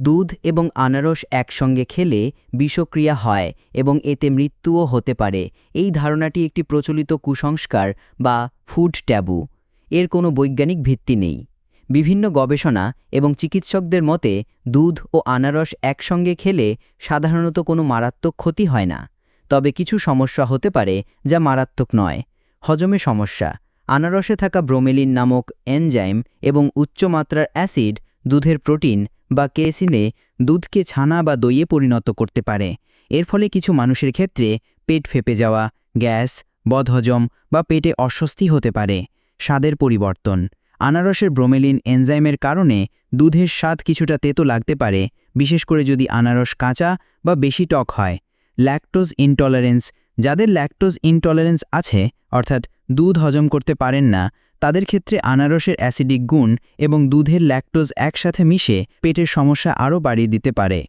দুধ এবং আনারস একসঙ্গে খেলে বিষক্রিয়া হয় এবং এতে মৃত্যুও হতে পারে। এই ধারণাটি একটি প্রচলিত কুসংস্কার বা ফুড ট্যাবু। এর কোনো বৈজ্ঞানিক ভিত্তি নেই। বিভিন্ন গবেষণা এবং চিকিৎসকদের মতে, দুধ ও আনারস একসঙ্গে খেলে সাধারণত কোনো মারাত্মক ক্ষতি হয় না। তবে কিছু সমস্যা হতে পারে যা মারাত্মক নয়। হজমে সমস্যা। আনারসে থাকা ব্রোমেলিন নামক এনজাইম এবং উচ্চমাত্রার অ্যাসিড, দুধের প্রোটিন বা কেসিনে দুধকে ছানা বা দইয়ে পরিণত করতে পারে। এর ফলে কিছু মানুষের ক্ষেত্রে পেট ফেপে যাওয়া, গ্যাস, বদহজম বা পেটে অস্বস্তি হতে পারে। স্বাদের পরিবর্তন। আনারসের ব্রোমেলিন এনজাইমের কারণে দুধের স্বাদ কিছুটা তেতো লাগতে পারে, বিশেষ করে যদি আনারস কাঁচা বা বেশি টক হয়। Lactose intolerance. যাদের ল্যাকটোজ ইনটলারেন্স আছে, অর্থাৎ দুধ হজম করতে পারেন না তাদের ক্ষেত্রে আনারসের অ্যাসিডিক গুণ এবং দুধের ল্যাকটোজ একসাথে মিশে পেটের সমস্যা আরও বাড়িয়ে দিতে পারে।